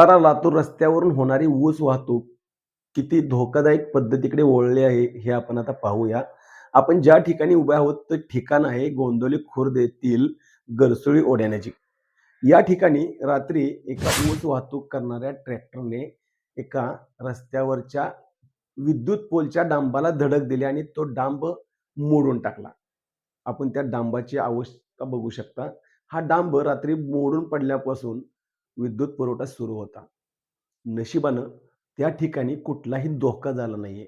सातारा लातूर रस्त्यावरून होणारी ऊस वाहतूक किती धोकादायक पद्धतीकडे वळली आहे हे आपण आता पाहूया. आपण ज्या ठिकाणी उभे आहोत ते ठिकाण आहे गोंदोली खुर्द येथील गरसुळी ओढ्याण्याची या ठिकाणी रात्री एका ऊस वाहतूक करणाऱ्या ट्रॅक्टरने एका रस्त्यावरच्या विद्युत पोलच्या डांबाला धडक दिली आणि तो डांब मोडून टाकला. आपण त्या डांबाची अवस्था बघू शकता. हा डांब रात्री मोडून पडल्यापासून विद्युत पुरवठा सुरू होता. नशिबानं त्या ठिकाणी कुठलाही धोका झाला नाहीये.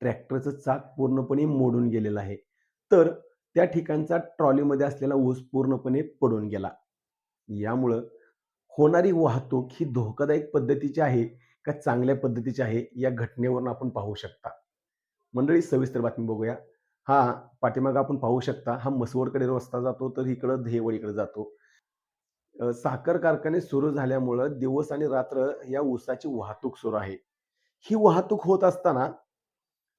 ट्रॅक्टरचं चाक पूर्णपणे मोडून गेलेलं आहे. तर त्या ठिकाणचा ट्रॉलीमध्ये असलेला ऊस पूर्णपणे पडून गेला. यामुळं होणारी वाहतूक ही धोकादायक पद्धतीची आहे का चांगल्या पद्धतीची आहे या घटनेवरून आपण पाहू शकता. मंडळी सविस्तर बातमी बघूया. हा पाठीमागं आपण पाहू शकता हा मसवडकडे रस्ता जातो तर इकडं धेवडीकडे जातो. साखर कारखाने सुरू झाल्यामुळं दिवस आणि रात्र या ऊसाची वाहतूक सुरू आहे. ही वाहतूक होत असताना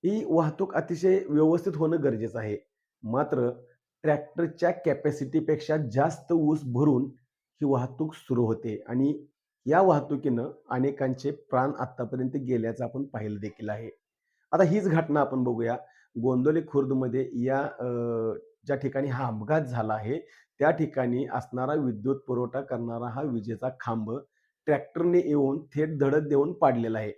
ही वाहतूक अतिशय व्यवस्थित होणं गरजेचं आहे. मात्र ट्रॅक्टरच्या कॅपॅसिटीपेक्षा जास्त ऊस भरून ही वाहतूक सुरू होते आणि या वाहतुकीनं अनेकांचे प्राण आतापर्यंत गेल्याचं आपण पाहिलं देखील आहे. आता हीच घटना आपण बघूया. गोंदोली खुर्दमध्ये या ज्या ठिकाणी हा अपघात झाला आहे त्या ठिकाणी असणारा विद्युत पुरवठा करणारा हा विजेचा खांब ट्रॅक्टरने येऊन थेट धडक देऊन पाडलेला आहे.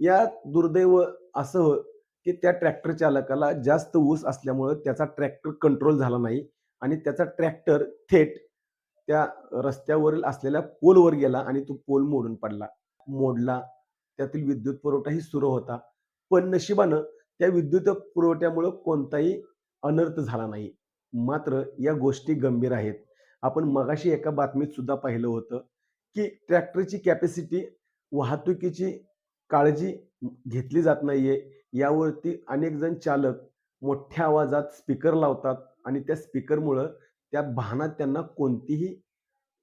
या दुर्दैव असं की त्या ट्रॅक्टर चालकाला जास्त ऊस असल्यामुळं त्याचा ट्रॅक्टर कंट्रोल झाला नाही आणि त्याचा ट्रॅक्टर थेट त्या रस्त्यावरील असलेल्या पोलवर गेला आणि तो पोल मोडून पडला. मोडला त्यातील विद्युत पुरवठाही सुरू होता. पण नशिबानं त्या विद्युत पुरवठ्यामुळं कोणताही अनर्थ झाला नाही. मात्र या गोष्टी गंभीर आहेत. आपण मगाशी एका बातमीत सुद्धा पाहिलं होतं की ट्रॅक्टरची कॅपॅसिटी वाहतुकीची काळजी घेतली जात नाहीये. यावरती अनेक जण चालक मोठ्या आवाजात स्पीकर लावतात आणि त्या स्पीकरमुळं त्या वाहनात त्यांना कोणतीही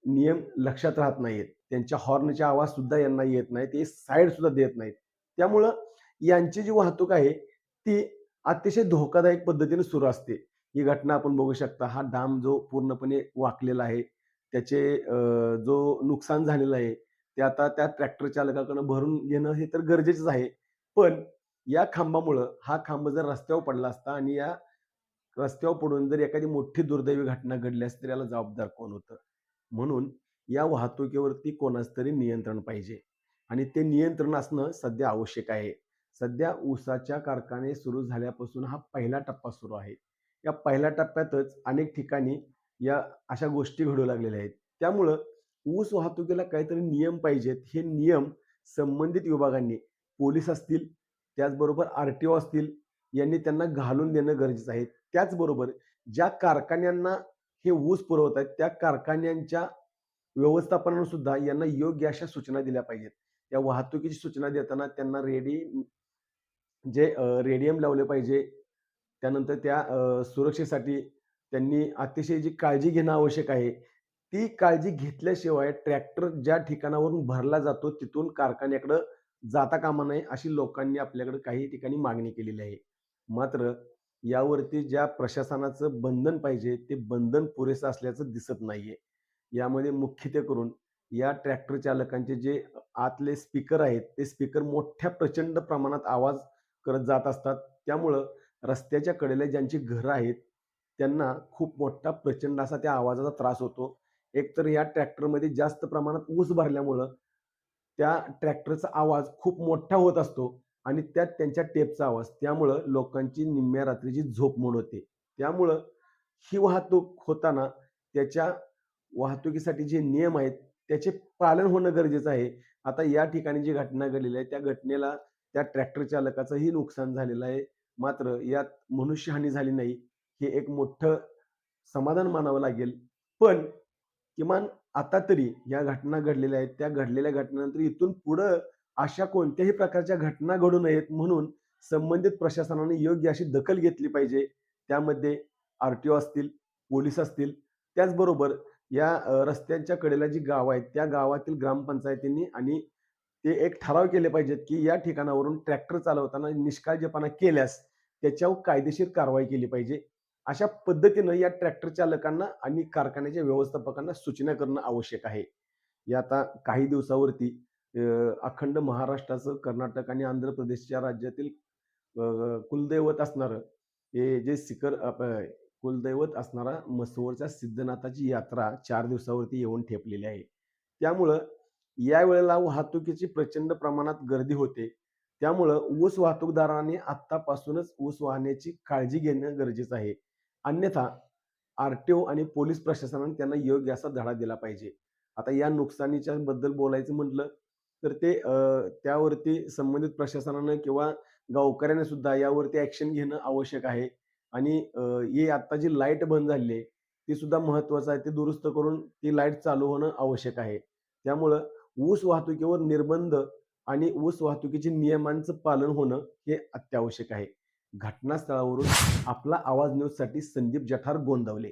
नियम लक्षात राहत नाहीत त्यांच्या हॉर्नचे आवाज सुद्धा यांना येत नाही ते साईड सुद्धा देत नाहीत. त्यामुळं यांची जी वाहतूक आहे ती अतिशय धोकादायक पद्धतीने सुरू असते. ही घटना आपण बघू शकता हा डाम जो पूर्णपणे वाकलेला आहे त्याचे जो नुकसान झालेलं आहे ते आता त्या ट्रॅक्टर चालकाकडनं भरून घेणं हे तर गरजेचंच आहे. पण या खांबामुळं हा खांब जर रस्त्यावर पडला असता आणि या रस्त्यावर पडून जर एखादी मोठी दुर्दैवी घटना घडली असती तर याला जबाबदार कोण होतं? म्हणून या वाहतुकीवरती कोणाच तरी नियंत्रण पाहिजे. आणि ते नियंत्रण असणं सध्या आवश्यक आहे. सध्या ऊसाच्या कारखाने सुरू झाल्यापासून हा पहिला टप्पा सुरू आहे. या पहिल्या टप्प्यातच अनेक ठिकाणी या अशा गोष्टी घडू लागलेल्या आहेत. त्यामुळं ऊस वाहतुकीला काहीतरी नियम पाहिजेत. हे नियम संबंधित विभागांनी पोलीस असतील त्याचबरोबर आर टी ओ असतील यांनी त्यांना घालून देणं गरजेचं आहे. त्याचबरोबर ज्या कारखान्यांना हे ऊस पुरवत आहेत त्या कारखान्यांच्या व्यवस्थापनानं सुद्धा यांना योग्य अशा सूचना दिल्या पाहिजेत. या वाहतुकीची सूचना देताना त्यांना रेडी जे रेडियम लावले पाहिजे. त्यानंतर त्या सुरक्षेसाठी त्यांनी अतिशय जी काळजी घेणं आवश्यक आहे ती काळजी घेतल्याशिवाय ट्रॅक्टर ज्या ठिकाणावरून भरला जातो तिथून कारखान्याकडं जाता कामा नये अशी लोकांनी आपल्याकडे काही ठिकाणी मागणी केलेली आहे. मात्र यावरती ज्या प्रशासनाचं बंधन पाहिजे ते बंधन पुरेसं असल्याचं दिसत नाहीये. यामध्ये मुख्यत्वे करून या ट्रॅक्टर चालकांचे जे आतले स्पीकर आहेत ते स्पीकर मोठ्या प्रचंड प्रमाणात आवाज करत जात असतात. त्यामुळं रस्त्याच्या कडेला ज्यांची घरं आहेत त्यांना खूप मोठा प्रचंड असा त्या आवाजाचा त्रास होतो. एकतर या ट्रॅक्टरमध्ये जास्त प्रमाणात ऊस भरल्यामुळं त्या ट्रॅक्टरचा आवाज खूप मोठा होत असतो आणि त्यात त्यांच्या टेपचा आवाज. त्यामुळं लोकांची निम्म्या रात्रीची झोप मोड होते. त्यामुळं ही वाहतूक होताना त्याच्या वाहतुकीसाठी जे नियम आहेत त्याचे पालन होणं गरजेचं आहे. आता या ठिकाणी जी घटना घडलेली आहे त्या घटनेला त्या ट्रॅक्टर चालकाचंही नुकसान झालेलं आहे. मात्र यात मनुष्यहानी झाली नाही हे एक मोठं समाधान मानावं लागेल. पण किमान आता तरी या घटना घडलेल्या आहेत. त्या घडलेल्या घटनेनंतर इथून पुढं अशा कोणत्याही प्रकारच्या घटना घडू नयेत म्हणून संबंधित प्रशासनाने योग्य अशी दखल घेतली पाहिजे. त्यामध्ये आर टी ओ असतील पोलीस असतील त्याचबरोबर या रस्त्यांच्या कडेला जी गावं आहेत त्या गावातील ग्रामपंचायतींनी आणि ते एक ठराव केले पाहिजेत की या ठिकाणावरून ट्रॅक्टर चालवताना निष्काळजीपणा केल्यास त्याच्यावर कायदेशीर कारवाई केली पाहिजे अशा पद्धतीनं या ट्रॅक्टर चालकांना आणि कारखान्याच्या व्यवस्थापकांना सूचना करणं आवश्यक आहे या आता काही दिवसावरती अखंड महाराष्ट्राचं कर्नाटक आणि आंध्र प्रदेशच्या राज्यातील कुलदैवत असणारं हे जे शिखर कुलदैवत असणारा म्हसवडच्या सिद्धनाथाची यात्रा चार दिवसावरती येऊन ठेपलेली आहे. त्यामुळं या वेळेला वाहतुकीची प्रचंड प्रमाणात गर्दी होते. त्यामुळं ऊस वाहतूकदारांनी आत्तापासूनच ऊस वाहण्याची काळजी घेणं गरजेचं आहे. अन्यथा आर-टी-ओ आणि पोलीस प्रशासनाने त्यांना योग्य असा धडा दिला पाहिजे. आता या नुकसानीच्या बद्दल बोलायचं म्हटलं तर ते त्यावरती संबंधित प्रशासनानं किंवा गावकऱ्याने सुद्धा यावरती ॲक्शन घेणं आवश्यक आहे आणि हे आत्ता आता जी लाइट बंद झाली आहे, ती सुद्धा महत्त्वाचं आहे. ते दुरुस्त करून ती लाइट चालू होणं आवश्यक आहे. त्यामुळं ऊस वाहतुकीवर निर्बंध आणि ऊस वाहतुकीच्या नियमांचं पालन होणं हे अत्यावश्यक आहे. घटनास्थळावरून आपला आवाज न्यूजसाठी संदीप जठार गोंदवले.